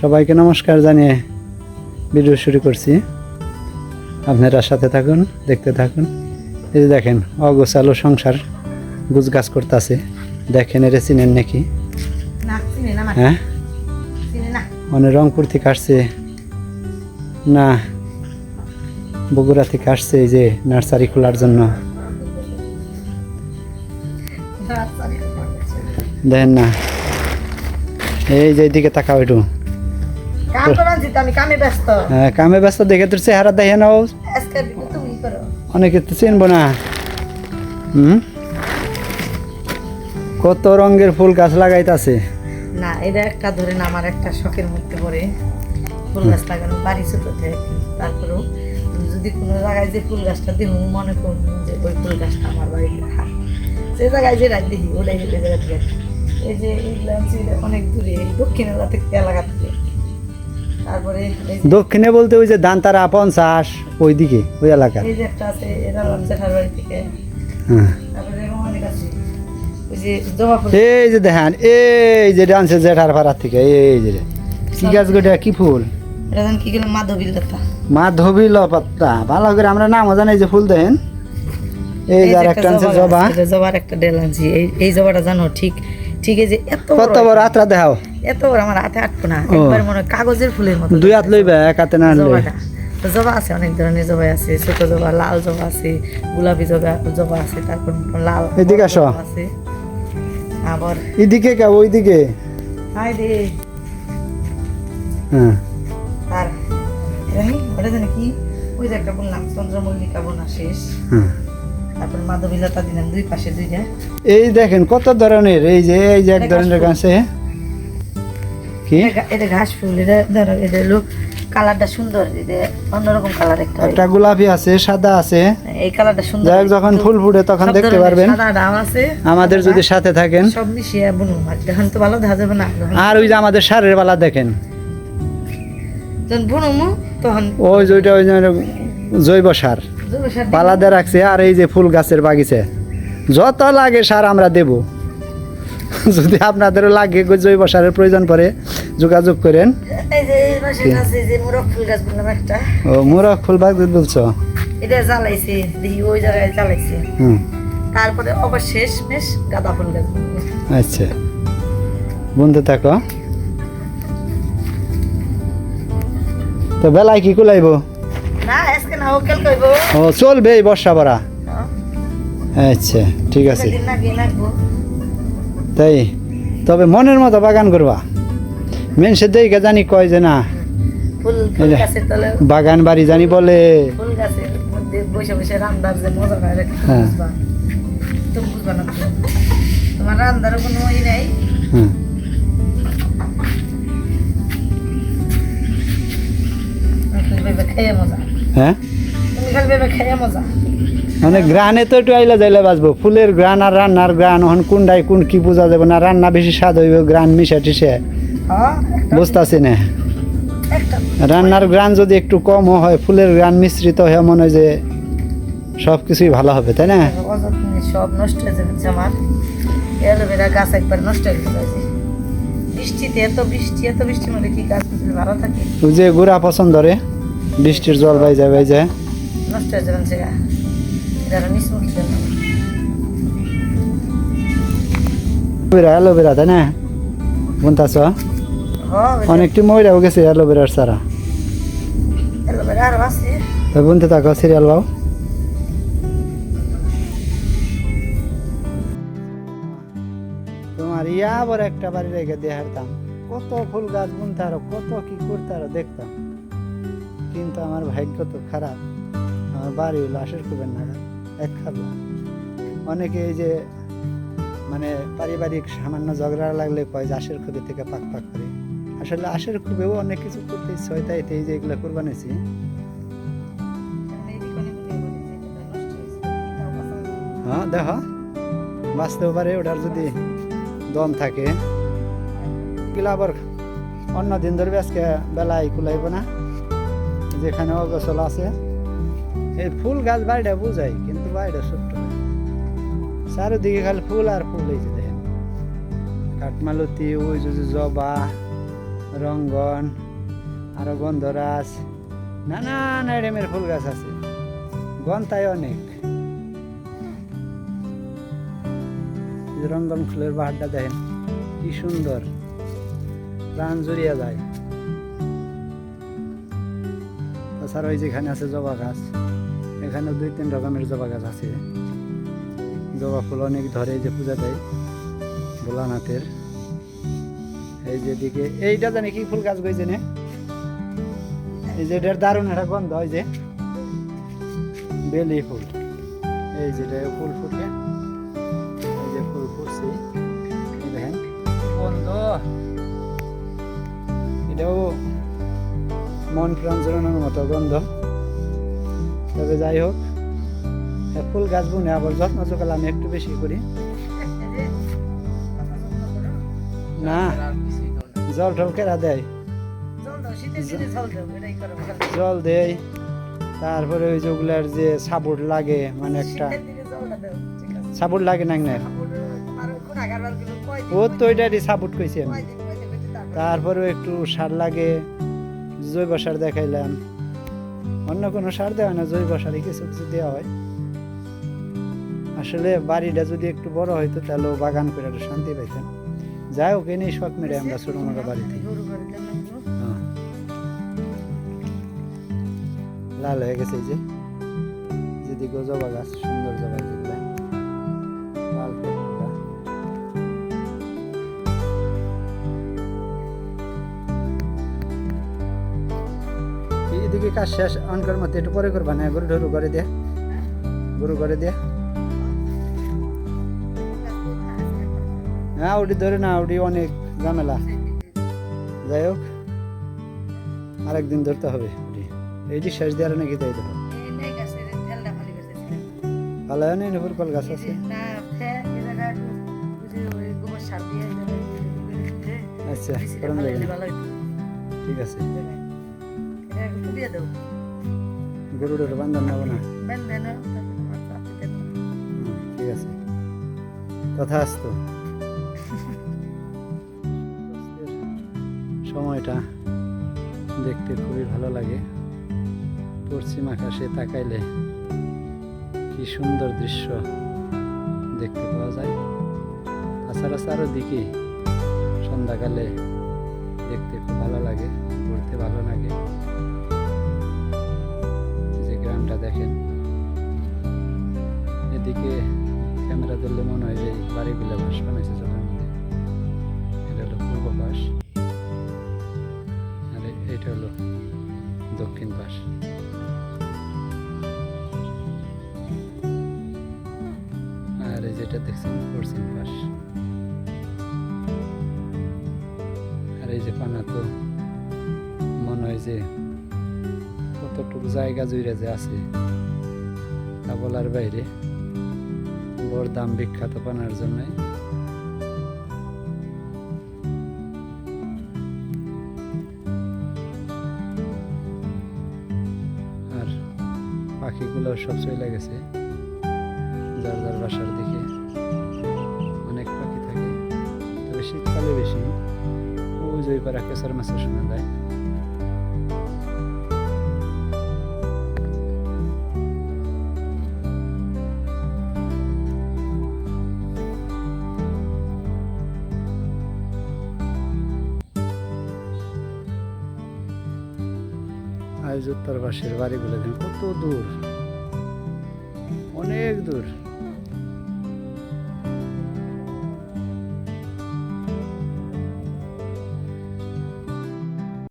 সবাইকে নমস্কার জানিয়ে ভিডিও শুরু করছি। আপনারা সাথে থাকুন দেখতে থাকুন। এই দেখেন অগোছালো সংসার গুছগাছ করতেছে। দেখেন এরে চিনেন নাকি? না চিনি না মা হ্যাঁ? মানে রংপুর থেকে আসছে। না বগুড়া থেকে আসছে এই যে নার্সারি খোলার জন্য। দেখেন না এই যে এইদিকে তাকাও একটু। কাম করান জিত আমি কামে ব্যস্ত। হ্যাঁ, কামে ব্যস্ত দেখে তোর চেহারা দেখে নাও। আজকে তুমি করো। অনেকে তো চিনবো না। হুম? কত রঙের ফুল গাছ লাগাইতাছে। না এটা একটা ধরেন আমার একটা শখের মধ্যে পড়ে। ফুল গাছ লাগানো বাড়ি ছোট তারপরেও যদি কোনো জায়গায় যে ফুল গাছটা মনে করুন যে ওই ফুল গাছটা আমার বাড়িতে থাক সে জায়গায় যে দেখি ওটাই ওই জায়গা থেকে। এই যে এটা অনেক দূরে দক্ষিণ এলাকা থেকে এলাকা থেকে। তারপরে দক্ষিণে বলতে ওই যে দান্তারা পঞ্চাশ ওইদিকে ওই এলাকা এই যে একটা আছে এটা জেঠার বাড়ি থেকে। হ্যাঁ। তারপরে অনেক আছে। এই যে দেখেন এই যে ডান্সে জেঠার ভাড়ার থেকে এই যে কি গাছ গোটা কি ফুল? কি মাধবী লতা মাধবী ভালো করে আমরা নামও জানি যে ফুল দেখেন এই যে একটা জবা জবার একটা ডেল আনছি। এই জবাটা জানো ঠিক ঠিক যে এত কত বড় আত্রা দেখাও। এত বড় আমার হাতে আটকো না একবার মনে কাগজের ফুলের মতো দুই হাত লইবে এক হাতে না জবাটা। জবা আছে অনেক ধরনের জবা আছে ছোট জবা লাল জবা আছে গোলাপি জবা জবা আছে তারপর লাল এদিকে আসো। আছে। আবার এদিকে কে ওইদিকে হাই রে। হ্যাঁ। আর জানি ওটা জানি কি? ওই যে একটা বললাম চন্দ্রমল্লিকা বোনা শেষ। হ্যাঁ। তারপর মাধবীলতা দিলাম দুই পাশে দুইটা। এই দেখেন কত ধরনের এই যে এই যে এক ধরনের গাছে কি? এটা ঘাস ফুল এটা ধরো এটা হলো কালারটা সুন্দর এটা অন্যরকম কালার একটা একটা গোলাপি আছে সাদা আছে। এই কালারটা সুন্দর। যাই যখন ফুল ফুটে তখন দেখতে পারবেন। আছে। আমাদের যদি সাথে থাকেন। সব মিশিয়ে বুনু তো ভালো দেখা যাবে না আর ওই যে আমাদের সারের বেলা দেখেন। যখন বুনু তখন ওই যে ওইটা ওই জৈব সার। পালাদে রাখছে আর এই যে ফুল গাছের বাগিচে। যত লাগে সার আমরা দেব। যদি আপনাদেরও লাগে জৈব সারের প্রয়োজন পড়ে যোগাযোগ করেন। ও মুরগ ফুল বাগ বলছো? এটা জ্বালাইছে ওই জায়গায় জ্বালাইছে। তারপরে আবার শেষ মেশ গাঁদা ফুল গাছ আচ্ছা। বন্ধু থাকো। তো বেলায় কি কুলাইব? ও চলবে এই বর্ষা ভরা। আচ্ছা ঠিক আছে। তাই তবে মনের মতো বাগান করবা। মেনসে দেখে জানি কয় যে না বাগান বাড়ি জানি বলে। হ্যাঁ। তোমার কোনো ই নেই। হ্যাঁ খেয়ে মজা। হ্যাঁ? মানে গ্রানে তো একটু আইলা যাইলে বাঁচবো। ফুলের গ্রান আর রান্নার গ্রান এখন কোনটাই কোন কি বোঝা যাবে না? রান্না বেশি স্বাদ হইব গ্রান মিশে টিশে। বুঝতেছি না। রান্নার গ্রান যদি একটু কমও হয় ফুলের গ্রান মিশ্রিত হয়ে মনে হয় যে সব কিছুই ভালো হবে তাই না? অযত্নে সব নষ্ট হয়ে যাচ্ছে আমার অ্যালোভেরা গাছ একবার নষ্ট হয়ে গেছে বৃষ্টিতে এত বৃষ্টি এত মধ্যে কি গাছ ভালো থাকে। যে গুড়া পছন্দ রে। বৃষ্টির জল বাই যায় বাই যায়। নষ্ট হয়ে যাবেন অ্যালোভেরা অ্যালোভেরা তাই না? বুনতাছ হ্যাঁ অনেকটি ময়রাও গেছে অ্যালোভেরার সারা বুনতে থাকো সিরিয়াল বাও। তোমার ইয়া আবার একটা বাড়ি রেখে দিয়ে হারতাম কত ফুল গাছ বুনতে আরও কত কি করতে আরও দেখতাম। কিন্তু আমার ভাগ্য তো খারাপ। আমার বাড়ি হলো আশের নাগাদ এক খাবলা। অনেকে এই যে মানে পারিবারিক সামান্য ঝগড়া লাগলে কয় যে আশের খুবে থেকে পাক পাক করে। আসলে আশের খুবেও অনেক কিছু করতে ইচ্ছে হয় তাই এই যে এগুলো কোরবানিছি। হ্যাঁ দেখ। বাঁচতেও পারে ওটার যদি দম থাকে। এগুলো আবার অন্য দিন ধরবে আজকে বেলায় কুলাইব না। যেখানে অগসল আছে। এই ফুল গাছ বাড়িটা বুঝাই, কিন্তু বাড়িটা ছোট্ট চারিদিকে খালি ফুল আর ফুল যে দেখেন। কাঠমালতি, ওই যে যে জবা, রঙ্গন, আরও গন্ধরাজ নানান আইটেমের ফুল গাছ আছে। গন্তায় অনেক। রঙ্গন ফুলের বাহারটা দেখেন, কি সুন্দর। প্রাণ জড়িয়ে যায়। তাছাড়া ওই যেখানে আছে জবা গাছ এখানে দুই তিন রকমের জবা গাছ আছে। জবা ফুল অনেক ধরে যে পূজা দেয়, ভোলানাথের। এই যে দিকে এইটা জানি কি ফুল গাছ গইছে নে? এই যে এটার দারুণ একটা গন্ধ হয় যে। বেলি ফুল। এই যেটা ফুল ফুটে, এই যে ফুল ফুটছে। দেখেন। গন্ধ। এটাও মন প্রাণ মতো গন্ধ। তবে যাই হোক ফুল গাছ বুনে আবার যত্ন চকাল আমি একটু বেশি করি। না, জল ঢল কেরা দেয়? জল দেয়, তারপরে ওই যেগুলার যে সাপোর্ট লাগে মানে একটা সাপোর্ট লাগে না না ও তো ওইটারই সাপোর্ট কইছি আমি। তারপর একটু সার লাগে জৈব সার দেখাইলাম। অন্য কোনো সার দেওয়া না, জৈব সারই কিছু কিছু দেওয়া হয়। আসলে বাড়িটা যদি একটু বড় হইতো, তাহলে বাগান করে একটু শান্তি পাইতাম। যাই হোক এনেই শখ মেরে আমরা ছোট মোটো বাড়িতে। গো। হ্যাঁ। লাল হয়ে গেছে যে। যেদিকে জবা গাছ, সুন্দর জবা যেগুলা এই এদিকে কাজ শেষ অনকর মতো একটু পরে করবা, না গরু ঢরু করে দিয়ে গরু করে দিয়ে হ্যাঁ ওটি ধরে না ওটি অনেক ঝামেলা। যাই হোক, আরেকদিন ধরতে হবে ওটি এইটি শেষ দেওয়ার নাকি তাই এই করতেছিলাম। ভালো হয় না কল গাছ আছে? এই আচ্ছা। ঠিক আছে। দিয়ে দাও বান্ধব নেব না? বেন দেন তারপরে তোমার চাচি দেন। হুম, ঠিক আছে। কথা আসতো সময়টা দেখতে খুবই ভালো লাগে। পশ্চিম আকাশে তাকাইলে কি সুন্দর দৃশ্য দেখতে পাওয়া যায়। তাছাড়া চারোদিকে সন্ধ্যাকালে দেখতে খুব ভালো লাগে ঘুরতে ভালো লাগে। দেখেন। এদিকে ক্যামেরা ধরলে মনে হয় যে বাড়িগুলো বাস বানাইছে জলের মধ্যে। এটা হলো পূর্ব পাশ আর এটা হলো দক্ষিণ পাশ আর যেটা দেখছেন, পশ্চিম পাশ আর এই যে পানা তো মনে হয় যে কতটুকু জায়গা জুড়ে যে আছে, তা বলার বাইরে বড় দাম বিখ্যাত পানার জন্য আর পাখিগুলো সব চলে গেছে, যার যার বাসার দিকে। অনেক পাখি থাকে, তবে শীতকালে বেশি। ওই যে ওই পাড়া কেসার মাছের শোনা যায়। আজ বাড়ি বাড়িগুলো দেন কত দূর অনেক দূর।